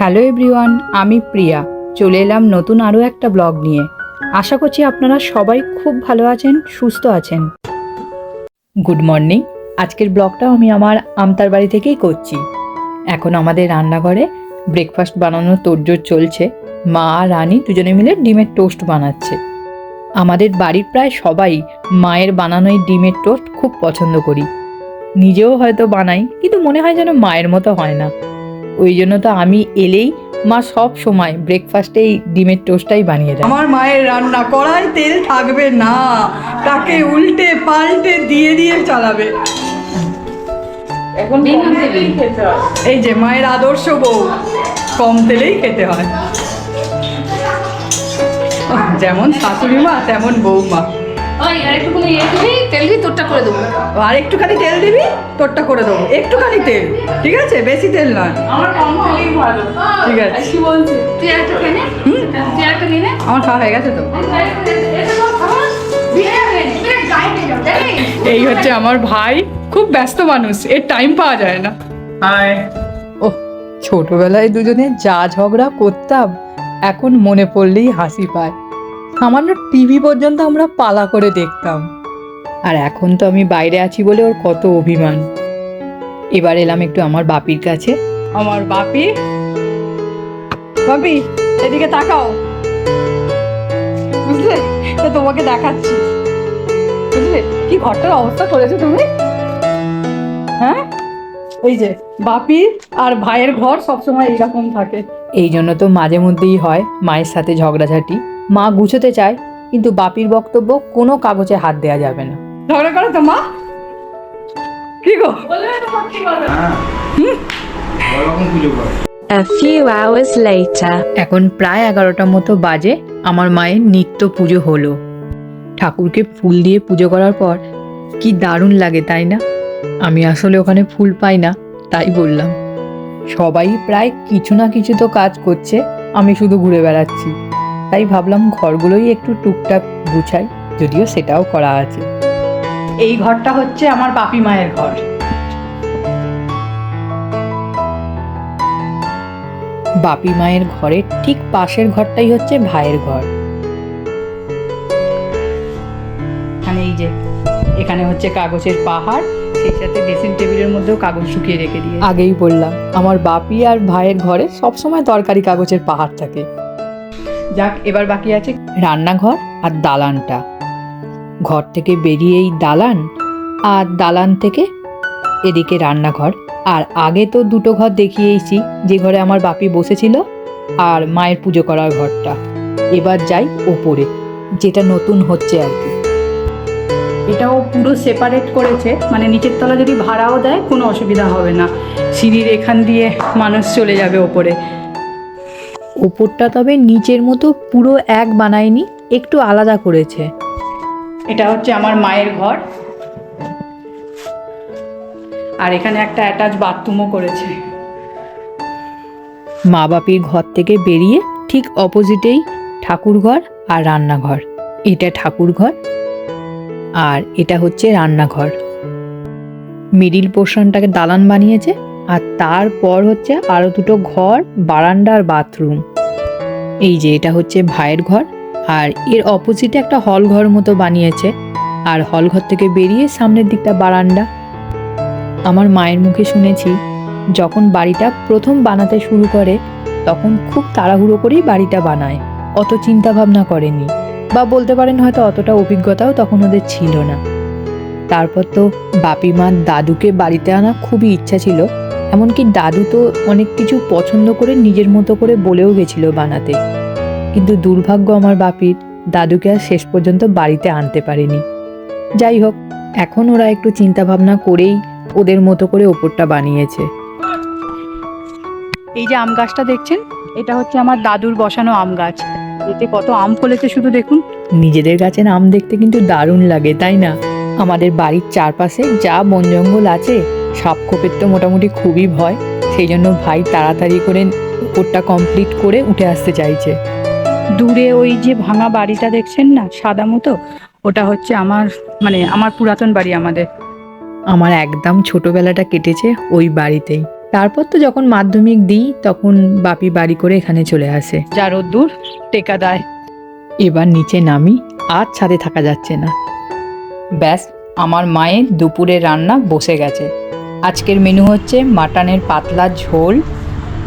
Hello everyone, আমি প্রিয়া। চলে এলাম নতুন আরও একটা ব্লগ নিয়ে। আশা করছি আপনারা সবাই খুব ভালো আছেন, সুস্থ আছেন। Good morning. আজকের ব্লগটাও আমি আমার আমতার বাড়ি থেকেই করছি। এখন আমাদের রান্নাঘরে ব্রেকফাস্ট বানানোর তোড়জোড় চলছে। মা আর রানী দুজনে মিলে ডিমের টোস্ট বানাচ্ছে। আমাদের বাড়ির প্রায় সবাই মায়ের বানানো এই ডিমের টোস্ট খুব পছন্দ করি। নিজেও হয়তো বানাই, কিন্তু মনে হয় যেন মায়ের মতো হয় না। ওই জন্য তো আমি এলেই মা সব সময় ব্রেকফাস্টে এই ডিমের টোস্টটাই বানিয়ে দেয়। আমার মায়ের রান্না কড়াই তেল থাকবে না। তাকে উল্টে পাল্টে দিয়ে দিয়ে চালাবে। এখন কম তেলেই খেতে হয়। এই যে মায়ের আদর্শ বউ কম তেলেই খেতে হয়। যেমন শাশুড়ি মা তেমন বৌমা ওই আর একটুখানি ইয়ে দিবি তেল দিবি তোরটা করে দেবো। আর একটুখানি তেল দিবি তোরটা করে দেবো। একটুখানি তেল ঠিক আছে? বেশি তেল নয়। আমার কম তেলেই ভালো। ঠিক আছে। কি বলছি? তুই একটা খেয়ে তুই একটা নিয়ে আমার খাওয়া হয়ে গেছে তো। এই হচ্ছে আমার ভাই খুব ব্যস্ত মানুষ এর টাইম পাওয়া যায় না। হাই ও ছোটবেলায় দুজনে যা ঝগড়া করতাম এখন মনে পড়লেই হাসি পায়। সামান্য টিভি পর্যন্ত আমরা পালা করে দেখতাম। আর এখন তো আমি বাইরে আছি বলে ওর কত অভিমান। এবার এলাম একটু আমার বাপির কাছে। আমার বাপি? বাপি এদিকে তাকাও। বুঝলে? তো তোমাকে দেখাচ্ছি। বুঝলে? কি ঘরটার অবস্থা করেছ তুমি? হ্যাঁ? এই যে বাপি আর ভাইয়ের ঘর সবসময় এইরকম থাকে। এই জন্য তো মাঝে মধ্যেই হয় মায়ের সাথে ঝগড়াঝাটি। মা গুছোতে চায় কিন্তু বাপির বক্তব্য কোনো কাগজে হাত দেওয়া যাবে না। ঝগড়া করো তো মা? কি গো? A few hours later. এখন প্রায় এগারোটার মতো বাজে আমার মায়ের নিত্য পুজো হলো। ঠাকুরকে ফুল দিয়ে পুজো করার পর কি দারুণ লাগে তাই না? আমি আসলে ওখানে ফুল পাই না তাই বললাম। সবাই প্রায় কিছু না কিছু তো কাজ করছে আমি শুধু ঘুরে বেড়াচ্ছি। তাই ভাবলাম ঘরগুলোই একটু টুকটাক গুছাই যদিও সেটাও করা আছে। এই ঘরটা হচ্ছে আমার বাপি মায়ের ঘর। বাপি মায়ের ঘরের ঠিক পাশের ঘরটাই হচ্ছে ভাইয়ের ঘর। এখানে এই যে এখানে হচ্ছে কাগজের পাহাড় সেই সাথে ড্রেসিং টেবিলের মধ্যেও কাগজ শুকিয়ে রেখে দিয়ে আগেই বললাম আমার বাপি আর ভাইয়ের ঘরে সবসময় তরকারি কাগজের পাহাড় থাকে। যাক, এবার বাকি আছে রান্নাঘর আর দালানটা। ঘর থেকে বেরিয়ে এই দালান আর দালান থেকে এদিকে রান্নাঘর। আর আগে তো দুটো ঘর দেখিয়েইছি, যে ঘরে আমার বাপি বসেছিল আর মায়ের পুজো করার ঘরটা। এবার যাই ওপরে, যেটা নতুন হচ্ছে আর কি। এটাও পুরো সেপারেট করেছে মানে নিচের তলা যদি ভাড়াও দেয় কোনো অসুবিধা হবে না। সিঁড়ির এখান দিয়ে মানুষ চলে যাবে ওপরে। ওপরটা তবে নিচের মতো পুরো এক বানায়নি একটু আলাদা করেছে। এটা হচ্ছে আমার মায়ের ঘর। আর এখানে একটা অ্যাটাচ বাথরুমও করেছে। মা বাপির ঘর থেকে বেরিয়ে ঠিক অপোজিটেই ঠাকুর ঘর আর রান্নাঘর। এটা ঠাকুর ঘর আর এটা হচ্ছে রান্নাঘর। মিডিল পোর্শনটাকে দালান বানিয়েছে আর তারপর হচ্ছে আরও দুটো ঘর বারান্দা আর বাথরুম এই যে এটা হচ্ছে ভাইয়ের ঘর, আর এর অপোজিটে একটা হল ঘর মতো বানিয়েছে। আর হল ঘর থেকে বেরিয়ে সামনের দিকটা বারান্দা। আমার মায়ের মুখে শুনেছি, যখন বাড়িটা প্রথম বানাতে শুরু করে, তখন খুব তাড়াহুড়ো করেই বাড়িটা বানায়। অত চিন্তা ভাবনা করেনি। বা বলতে পারেন হয়তো অতটা অভিজ্ঞতাও তখন ওদের ছিল না। তারপর তো বাপি মার দাদুকে বাড়িতে আনা খুবই ইচ্ছা ছিল। এমনকি দাদু তো অনেক কিছু পছন্দ করে নিজের মতো করে বলেও গেছিল বানাতে। কিন্তু দুর্ভাগ্য আমার বাপির দাদুকে আর শেষ পর্যন্ত বাড়িতে আনতে পারেনি। যাই হোক এখন ওরা একটু চিন্তা ভাবনা করেই ওদের মতো করে ওপরটা বানিয়েছে। এই যে আম গাছটা দেখছেন? এটা হচ্ছে আমার দাদুর বসানো আম গাছ। এতে কত আম ফলেছে শুধু দেখুন। নিজেদের গাছের আম দেখতে কিন্তু দারুণ লাগে তাই না? আমাদের বাড়ির চারপাশে যা বন জঙ্গল আছে সাপ খোপের তো মোটামুটি খুবই ভয় সেই জন্য ভাই তাড়াতাড়ি করে ওপরটা কমপ্লিট করে উঠে আসতে চাইছে। দূরে ওই যে ভাঙা বাড়িটা দেখছেন না সাদা মতো? ওটা হচ্ছে আমার মানে আমার পুরাতন বাড়ি আমাদের। আমার একদম ছোটবেলাটা কেটেছে ওই বাড়িতেই। তারপর তো যখন মাধ্যমিক দিই তখন বাপি বাড়ি করে এখানে চলে আসে। যা রোদ্দুর টেকা দেয়। এবার নিচে নামি আর ছাদে থাকা যাচ্ছে না। ব্যাস আমার মায়ের দুপুরে রান্না বসে গেছে। আজকের মেনু হচ্ছে মাটনের পাতলা ঝোল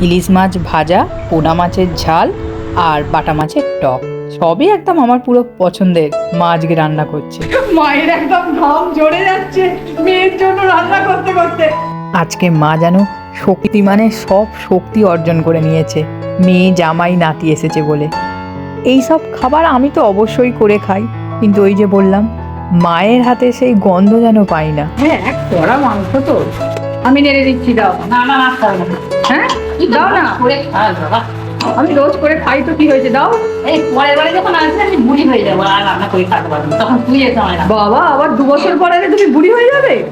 ইলিশ মাছ ভাজা পোনা মাছের ঝাল আর বাটা মাছের টক। সবই একদম আমার পুরো পছন্দের। মা আজকে রান্না করছে। মায়ের একদম ঘাম ঝরে যাচ্ছে। মেয়ের জন্য রান্না করতে করতে। আজকে মা যেন শক্তি মানে সব শক্তি অর্জন করে নিয়েছে। মেয়ে জামাই নাতি এসেছে বলে। এই সব খাবার আমি তো অবশ্যই করে খাই। কিন্তু ওই যে বললাম মায়ের হাতে সেই গন্ধ যেন পাই না। হ্যাঁ এক কড়া মাংস তো। আমি নেড়ে দিচ্ছি দাও। না না না হ্যাঁ? দাও না। করে আমি রোজ করে খাই তো কি হয়েছে? দাও। এই পরের বারে যখন আসবে আমি বুড়ি হয়ে যাব আর রান্না করে খাতে পারব তখন তুই হয় না বাবা আবার দু বছর পরে তুমি বুড়ি হয়ে যাবে?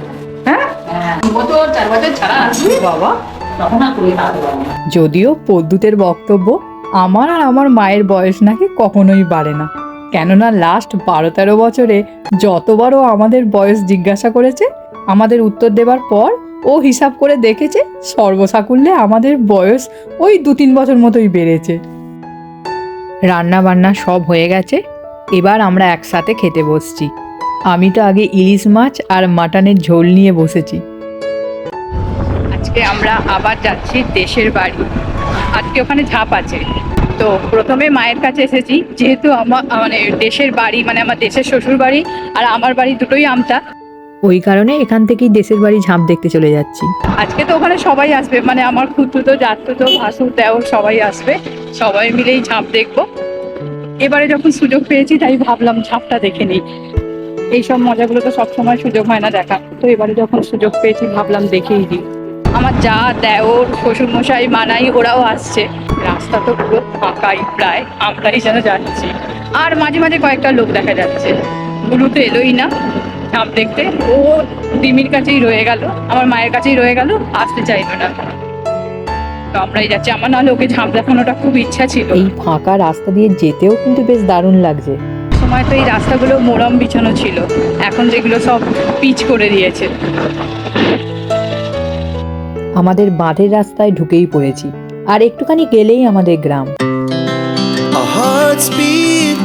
হ্যাঁ? হ্যাঁ, দু বছর চার বছর ছাড়া আসবে বাবা। তখন আর করে খাওয়াতে পারব যদিও পদ্যুতের বক্তব্য আমার আর আমার মায়ের বয়স নাকি কখনোই বাড়ে না। কেননা লাস্ট বারো তেরো বছরে যতবারও আমাদের বয়স জিজ্ঞাসা করেছে, আমাদের উত্তর দেবার পর ও হিসাব করে দেখেছে সর্বসাকুল্যে আমাদের বয়স ওই দু তিন বছর মতোই বেড়েছে। রান্না বান্না সব হয়ে গেছে, এবার আমরা একসাথে খেতে বসছি। আমি তো আগে ইলিশ মাছ আর মাটনের ঝোল নিয়ে বসেছি। আজকে আমরা আবার যাচ্ছি দেশের বাড়ি। আজকে ওখানে ঝাঁপ আছে। তো প্রথমে মায়ের কাছে এসেছি যেহেতু আমার মানে দেশের বাড়ি মানে আমার দেশের শ্বশুর বাড়ি আর আমার বাড়ি দুটোই আমটা ওই কারণে এখান থেকেই দেশের বাড়ি ঝাঁপ দেখতে চলে যাচ্ছি। আজকে তো ওখানে সবাই আসবে মানে আমার খুঁতুতো জাতুতো ভাসুর দেওর সবাই আসবে। সবাই মিলেই ঝাঁপ দেখব। এবারে যখন সুযোগ পেয়েছি তাই ভাবলাম ঝাঁপটা দেখে নিই। এইসব মজাগুলো তো সবসময় সুযোগ হয় না দেখা। তো এবারে যখন সুযোগ পেয়েছি ভাবলাম দেখেই দিই। আমার যা দেওর শ্বশুর মশাই মানাই ওরাও আসছে। রাস্তা তো পুরো ফাঁকাই প্রায় আমরাই যেন যাচ্ছি। আর মাঝে মাঝে কয়েকটা লোক দেখা যাচ্ছে। গুরু তো এলোই না ঝাঁপ দেখতে। ও ডিমির কাছেই রয়ে গেল আমার মায়ের কাছেই রয়ে গেল আসতে চাইলো না। তো আমরাই যাচ্ছি। আমার নাহলে ওকে ঝাঁপ দেখানোটা খুব ইচ্ছা ছিল। এই ফাঁকা রাস্তা দিয়ে যেতেও কিন্তু বেশ দারুণ লাগছে। সময় তো এই রাস্তাগুলো মোরম বিছানো ছিল। এখন যেগুলো সব পিচ করে দিয়েছে। আমাদের বাঁধের রাস্তায় ঢুকেই পড়েছি। আর একটুখানি গেলেই আমাদের গ্রাম Our hearts beat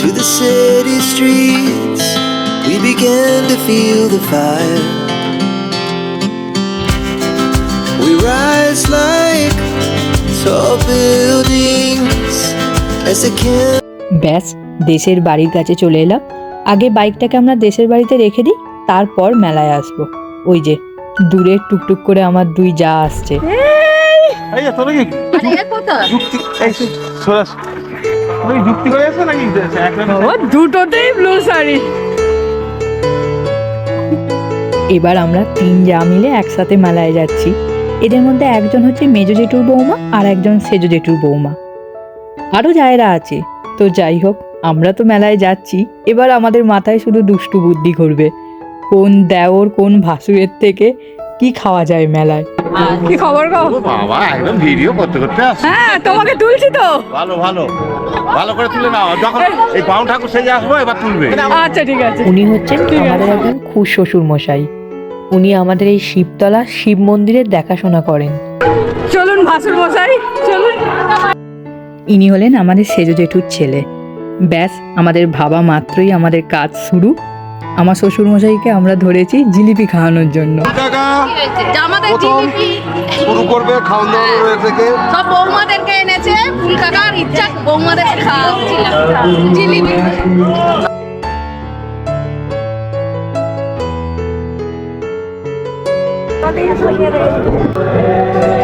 to the city streets. We began to feel the fire. We rise like tall buildings as the can. ব্যাস দেশের বাড়ির কাছে চলে এলাম আগে বাইকটাকে আমরা দেশের বাড়িতে রেখে দিই তারপর মেলায় আসব ওই যে দূরে টুকটুক করে আমার দুই যা আসছে এই তোর কি যুক্তি এই সোজা তুমি যুক্তি করে আছো নাকি? বাবা দুটোতেই ব্লু শাড়ি। এবার আমরা তিন যা মিলে একসাথে মেলায় যাচ্ছি। এদের মধ্যে একজন হচ্ছে মেজো জেঠুর বৌমা আর একজন সেজো জেঠুর বৌমা। আরও জায়গা আছে। তো যাই হোক আমরা তো মেলায় যাচ্ছি। এবার আমাদের মাথায় শুধু দুষ্টু বুদ্ধি ঘুরবে। কোন দেওর কোন ভাসুরের থেকে কি খাওয়া যায় মেলায়? কি খবর গো? বাবা একদম ভিডিও করতে করতে হ্যাঁ তোমাকে তুলছি তো। ভালো ভালো। ভালো করে তুলে নাও। যখন এই বাউন ঠাকুর সেজে আসব এবার তুলবে। আচ্ছা ঠিক আছে। উনি হচ্ছেন আমাদের একজন খুশ শ্বশুর মশাই উনি আমাদের এই শিবতলা শিব মন্দিরের দেখাশোনা করেন। চলুন ভাসুর মশাই চলুন। ইনি হলেন আমাদের সেজো জেঠুর ছেলে। ব্যাস আমাদের ভাবা মাত্রই আমাদের কাজ শুরু। আমার শ্বশুর মশাইকে আমরা ধরেছি জিলিপি খাওয়ানোর জন্য। টাকা আমাদের প্রথম জিলিপি? শুরু করবে খাওয়ান দাওয়ার থেকে সব বৌমাদেরকে এনেছে ফুল কাকার ইচ্ছা বৌমাদেরকে খাওয়াচ্ছিলাম। জিলিপি।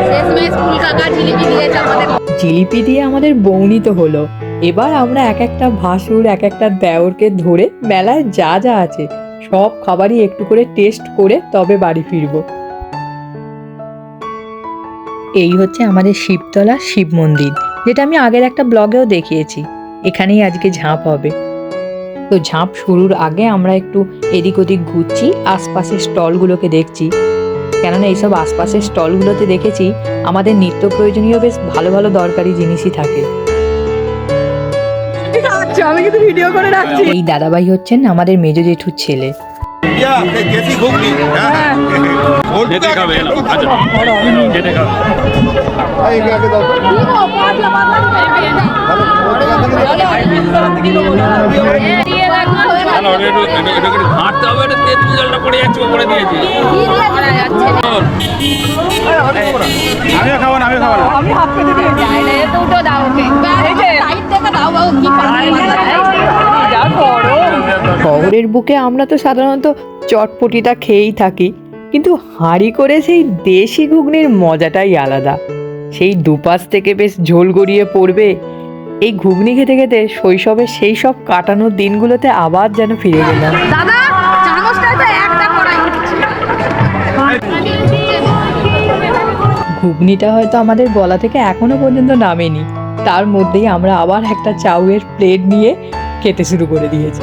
শেষমেশ ফুল কাকা জিলিপি দিয়েছে আমাদের। জিলিপি দিয়ে আমাদের বৌনি তো হলো। এবার আমরা এক একটা ভাসুর, এক একটা দেওরকে ধরে মেলায় যা যা আছে, সব খাবারই একটু করে টেস্ট করে তবে বাড়ি ফিরবো। এই হচ্ছে আমাদের শিবতলা শিব মন্দির, যেটা আমি আগের একটা ব্লগেও দেখিয়েছি। এখানেই আজকে ঝাঁপ হবে। তো ঝাঁপ শুরুর আগে আমরা একটু এদিক ওদিক ঘুরছি, আশপাশের স্টলগুলোকে দেখছি। কেননা এইসব আশপাশের স্টলগুলোতে দেখেছি, আমাদের নিত্য প্রয়োজনীয় বেশ ভালো ভালো দরকারি জিনিসই থাকে। আচ্ছা আমি কিন্তু ভিডিও করে রাখছি এই দাদাভাই হচ্ছেন আমাদের মেজো জেঠুর ছেলে হ্যাঁ আচ্ছা তাহলে ওটা একটু এটা এটা একটু ঘাঁটতে হবে এটা তেঁতুল জলটা পড়ে যাচ্ছে করে দিয়েছি আমিও খাব না আমিও খাব না। আমি হাত পেতে দিয়েছি দুটো দাও ওকে এই যে। সাইড থেকে দাও বাবু কি শহরের বুকে আমরা তো সাধারণত চটপটিটা খেয়েই থাকি কিন্তু হাঁড়ি করে সেই দেশি ঘুগনির মজাটাই আলাদা। সেই দুপাশ থেকে বেশ ঝোল গড়িয়ে পড়বে এই ঘুগনি খেতে খেতে শৈশবে সেই সব কাটানোর দিনগুলোতে আবার যেন ফিরে গেলাম। দাদা ঘুগনিটা হয়তো আমাদের গলা থেকে এখনও পর্যন্ত নামেনি। তার মধ্যেই আমরা আবার একটা চাউয়ের প্লেট নিয়ে খেতে শুরু করে দিয়েছি।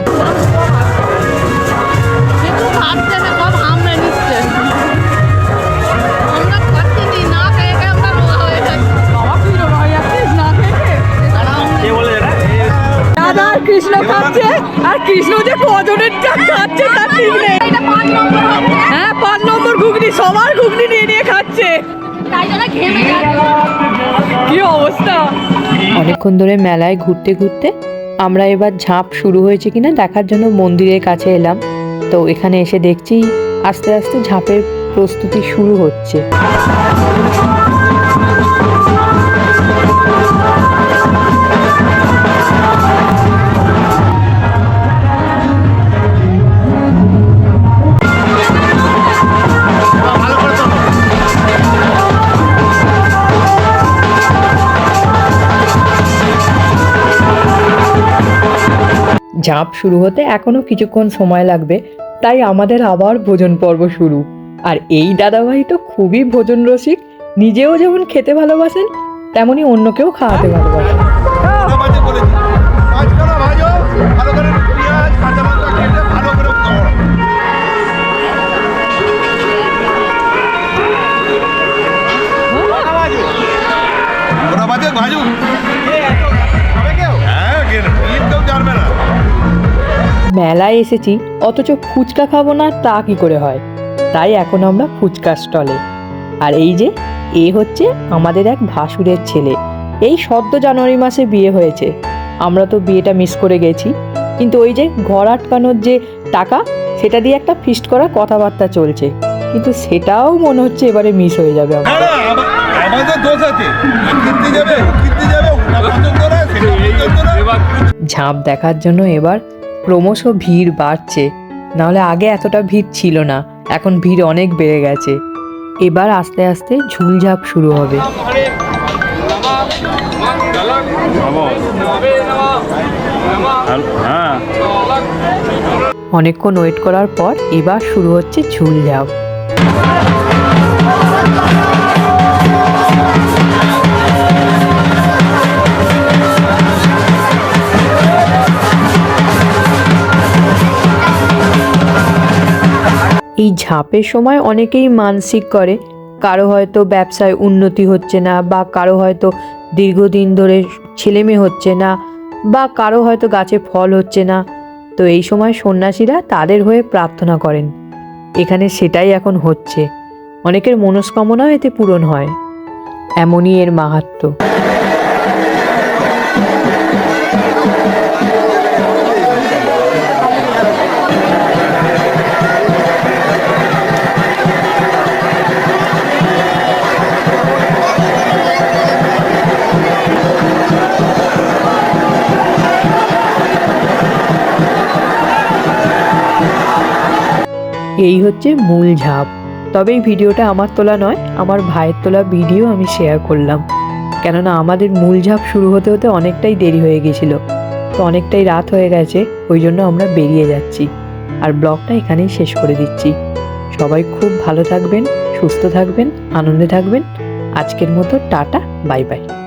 কৃষ্ণ যে কজনের চা খাচ্ছে তার ঠিক নেই হ্যাঁ পাঁচ নম্বর ঘুগনি সবার ঘুগনি নিয়ে নিয়ে খাচ্ছে। কি অবস্থা? অনেকক্ষণ ধরে মেলায় ঘুরতে ঘুরতে আমরা এবার ঝাঁপ শুরু হয়েছে কিনা দেখার জন্য মন্দিরের কাছে এলাম। তো এখানে এসে দেখছি আস্তে আস্তে ঝাঁপের প্রস্তুতি শুরু হচ্ছে। ঝাঁপ শুরু হতে এখনও কিছুক্ষণ সময় লাগবে, তাই আমাদের আবার ভোজন পর্ব শুরু। আর এই দাদাভাই তো খুবই ভোজন রসিক, নিজেও যেমন খেতে ভালোবাসেন, তেমনি অন্যকেও খাওয়াতে ভালোবাসেন। ভাজো হ্যাঁ কেউ জানবে না। মেলায় এসেছি অথচ ফুচকা খাব না তা কি করে হয়? তাই এখন আমরা ফুচকা স্টলে। আর এই যে এ হচ্ছে আমাদের এক ভাসুরের ছেলে। এই সদ্য জানুয়ারি মাসে বিয়ে হয়েছে। আমরা তো বিয়েটা মিস করে গেছি। কিন্তু ওই যে ঘর আটকানোর যে টাকা সেটা দিয়ে একটা ফিস্ট করার কথাবার্তা চলছে। কিন্তু সেটাও মনে হচ্ছে এবারে মিস হয়ে যাবে ঝাঁপ দেখার জন্য এবার ক্রমশ ভিড় বাড়ছে। নাহলে আগে এতটা ভিড় ছিল না, এখন ভিড় অনেক বেড়ে গেছে। এবার আস্তে আস্তে ঝুলঝাপ শুরু হবে। অনেকক্ষণ ওয়েট করার পর এবার শুরু হচ্ছে ঝুলঝাপ। এই ঝাঁপের সময় অনেকেই মানসিক করে, কারও হয়তো ব্যবসায় উন্নতি হচ্ছে না বা কারও হয়তো দীর্ঘদিন ধরে ছেলে মেয়ে হচ্ছে না বা কারও হয়তো গাছে ফল হচ্ছে না। তো এই সময় সন্ন্যাসীরা তাদের হয়ে প্রার্থনা করেন। এখানে সেটাই এখন হচ্ছে। অনেকের মনস্কামনাও এতে পূরণ হয়। এমনই এর মাহাত্ম্য এই হচ্ছে মূল ঝাঁপ। তবে এই ভিডিওটা আমার তোলা নয়, আমার ভাইয়ের তোলা ভিডিও আমি শেয়ার করলাম। কেননা আমাদের মূল ঝাঁপ শুরু হতে হতে অনেকটাই দেরি হয়ে গেছিল। তো অনেকটাই রাত হয়ে গেছে, ওই জন্য আমরা বেরিয়ে যাচ্ছি। আর ব্লগটা এখানেই শেষ করে দিচ্ছি। সবাই খুব ভালো থাকবেন, সুস্থ থাকবেন, আনন্দে থাকবেন। আজকের মতো টাটা, বাই বাই।